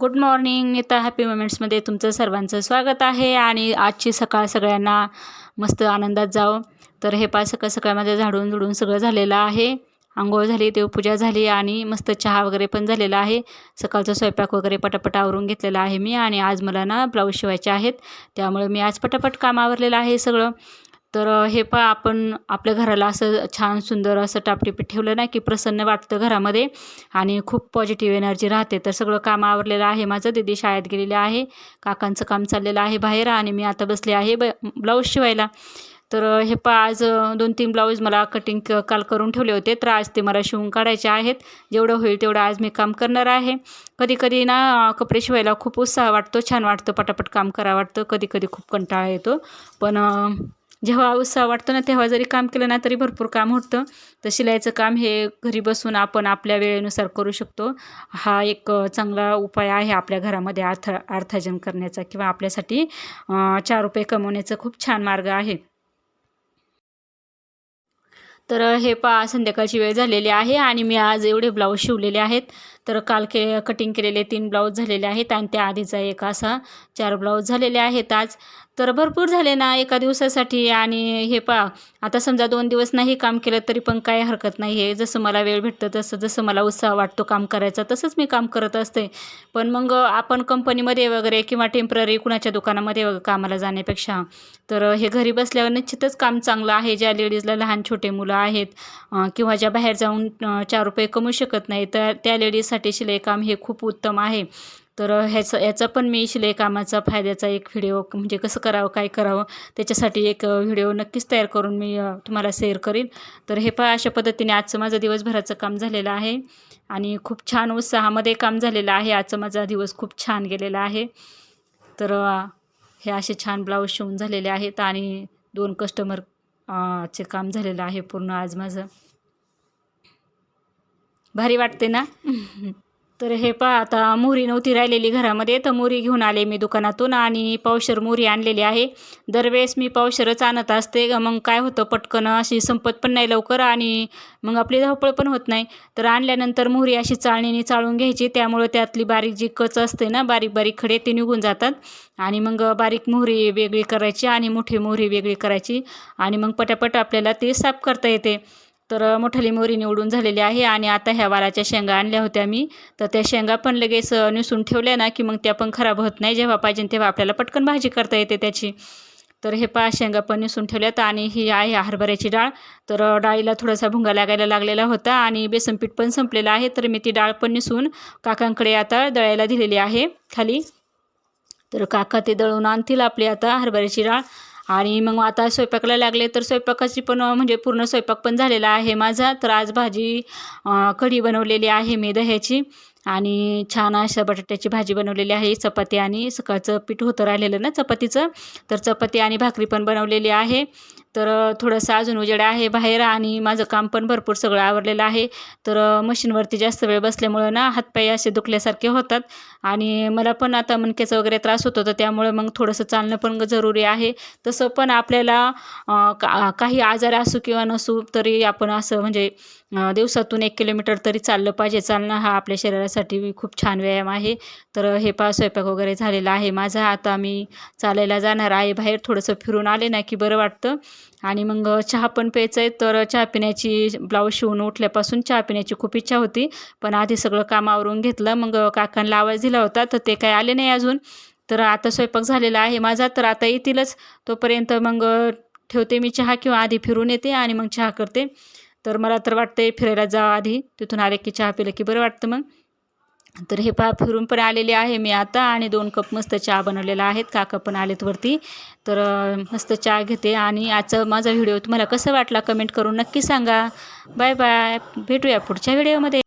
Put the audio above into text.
Good morning Neeta happy मुमेंट्समध्ये तुमचं सर्वांचं स्वागत आहे आणि आजची सकाळ सगळ्यांना मस्त आनंदात जावं. तर हे पाच सकाळ सकाळमध्ये झाडून झुडून सगळं झालेलं आहे. आंघोळ झाली देवपूजा झाली आणि मस्त चहा वगैरे पण झालेला आहे. सकाळचा स्वयंपाक वगैरे पटापट आवरून घेतलेला आहे मी आणि आज मला ना ब्लाऊज शिवायचे आहेत. त्यामुळे मी आज पटापट काम आवरलेलं आहे सगळं. तर हे पण आपण आपल्या घराला असं छान सुंदर असं टापटीपीठ ठेवलं ना की प्रसन्न वाटतं घरामध्ये आणि खूप पॉझिटिव्ह एनर्जी राहते. तर सगळं काम आवरलेलं आहे माझं दीदी शाळेत गेलेलं आहे काकांचं काम चाललेलं आहे बाहेर आणि मी आता बसले आहे ब ब्लाऊज शिवायला. तर हे पा आज दोन तीन ब्लाऊज मला कटिंग क काल करून ठेवले होते तर आज ते मला शिवून काढायचे आहेत. जेवढं होईल तेवढं आज मी काम करणार आहे. कधी कधी ना कपडे शिवायला खूप उत्साह वाटतो छान वाटतं पटापट काम करा वाटतं कधी कधी खूप कंटाळा येतो. पण जेव्हा उत्साह वाटतो ना तेव्हा जरी काम केलं ना तरी भरपूर काम होतं. तर शिलाईचं काम हे घरी बसून आपण आपल्या वेळेनुसार करू शकतो. हा एक चांगला उपाय आहे आपल्या घरामध्ये अर्थ अर्थार्जन करण्याचा किंवा आपल्यासाठी चार रुपये कमवण्याचा खूप छान मार्ग आहे. तर हे पा संध्याकाळची वेळ झालेली आहे आणि मी आज एवढे ब्लाऊज शिवलेले आहेत. तर काल के कटिंग केलेले तीन ब्लाऊज झालेले आहेत आणि त्या आधीचा एक असा चार ब्लाऊज झालेले आहेत आज. तर भरपूर झाले ना एका दिवसासाठी आणि हे पा आता समजा दोन दिवस नाही काम केलं तरी पण काय हरकत नाही. आहे जसं मला वेळ भेटतं तसं जसं मला उत्साह वाटतो काम करायचा तसंच मी काम करत असते. पण मग आपण कंपनीमध्ये वगैरे किंवा टेंपररी कुणाच्या दुकानामध्ये वगैरे कामाला जाण्यापेक्षा तर हे घरी बसल्यावर निश्चितच काम चांगलं आहे. ज्या लेडीजला लहान छोटे मुलं आहेत किंवा ज्या बाहेर जाऊन चार रुपये कमवू शकत नाही तर त्या लेडीजसाठी शिलाईकाम हे खूप उत्तम आहे. तर ह्याचं याचा पण मी शिलाईकामाचा फायद्याचा एक व्हिडिओ म्हणजे कसं करावं काय करावं त्याच्यासाठी एक व्हिडिओ नक्कीच तयार करून मी तुम्हाला शेअर करीन. तर हे पहा अशा पद्धतीने आजचं माझं दिवसभराचं काम झालेलं आहे. आणि खूप छान उत्साहामध्ये काम झालेलं आहे. आजचा माझा दिवस खूप छान गेलेला आहे. तर हे असे छान ब्लाऊज शिवून झालेले आहेत आणि दोन कस्टमर चे काम झालेलं आहे पूर्ण आज माझं. भारी वाटते ना? तर हे पहा आता मोहरी नव्हती राहिलेली घरामध्ये तर मोहरी घेऊन आले मी दुकानातून आणि पावशर मोहरी आणलेली आहे. दरवेळेस मी पावशरच आणत असते. मग काय होतं पटकन अशी संपत पण नाही लवकर आणि मग आपली धावपळ पण होत नाही. तर आणल्यानंतर मोहरी अशी चाळणीने चाळून घ्यायची. त्यामुळे त्यातली बारीक जी कच असते ना बारीक बारीक खडे ते निघून जातात. आणि मग बारीक मोहरी वेगळी करायची आणि मोठी मोहरी वेगळी करायची. आणि मग पटापट आपल्याला ते साफ करता येते. तर मोठाली मोहरी निवडून झालेली आहे आणि आता ह्या वालाच्या शेंगा आणल्या होत्या मी. तर त्या शेंगा पण लगेच निसून ठेवल्या ना की मग त्या पण खराब होत नाही. जेव्हा पाहिजे तेव्हा आपल्याला पटकन भाजी करता येते त्याची. तर हे पा शेंगा पण निसून ठेवल्यात आणि ही आहे हरभऱ्याची डाळ. तर डाळीला थोडासा भुंगा लागायला लागलेला होता आणि बेसनपीठ पण संपलेलं आहे. तर मी ती डाळ पण निसून काकांकडे आता दळायला दिलेली आहे खाली. तर काका ते दळून आणतील आपली आता हरभऱ्याची डाळ. आणि मग आता स्वयंपाकाला लागले तर स्वयंपाकाची पण म्हणजे पूर्ण स्वयंपाक पण झालेला आहे माझा. तर आज भाजी कढी बनवलेली आहे मी दह्याची. आणि छान अशा बटाट्याची भाजी बनवलेली आहे चपाती आणि सकाळचं पीठ होतं राहिलेलं ना चपातीचं. तर चपाती आणि भाकरी पण बनवलेली आहे. तर थोडंसं अजून उजेड आहे बाहेर आणि माझं काम पण भरपूर सगळं आवरलेलं आहे. तर मशीनवरती जास्त वेळ बसल्यामुळं ना हातपाय असे दुखल्यासारखे होतात आणि मला पण आता मणक्याचा वगैरे त्रास होतो तर त्यामुळे मग थोडंसं चालणं पण जरुरी आहे. तसं पण आपल्याला का काही आजार असू किंवा नसू तरी आपण असं म्हणजे दिवसातून एक किलोमीटर तरी चाललं पाहिजे. चालणं हा आपल्या शरीरासाठी खूप छान व्यायाम आहे. तर हे पा स्वयंपाक वगैरे झालेला आहे. माझा आता मी चालायला जाणार आहे. बाहेर थोडंसं फिरून आले ना की बरं वाटतं. आणि मग चहा पण प्यायचं आहे तर चहा पिण्याची ब्लाऊज शिवून उठल्यापासून चहा पिण्याची खूप इच्छा होती. पण आधी सगळं कामावरून घेतलं. मग काकांना आवाज दिला होता. तर ते काय आले नाही अजून. तर आता स्वयंपाक झालेला आहे माझा. तर आता येतीलच. तोपर्यंत मग ठेवते मी चहा किंवा आधी फिरून येते आणि मग चहा करते. तर मला तर वाटते फिरायला जावं आधी. तिथून आले की चहा पिलं की बरं वाटतं मग. तर हे पहा फिरून पण आलेले आहे मी आता आणि दोन कप मस्त चहा बनवलेला आहेत. काका पण आलेत वरती. तर मस्त चहा घेते आणि आजचा माझा व्हिडिओ तुम्हाला कसं वाटला कमेंट करून नक्की सांगा. Bye bye. भेटूया पुढच्या व्हिडिओमध्ये.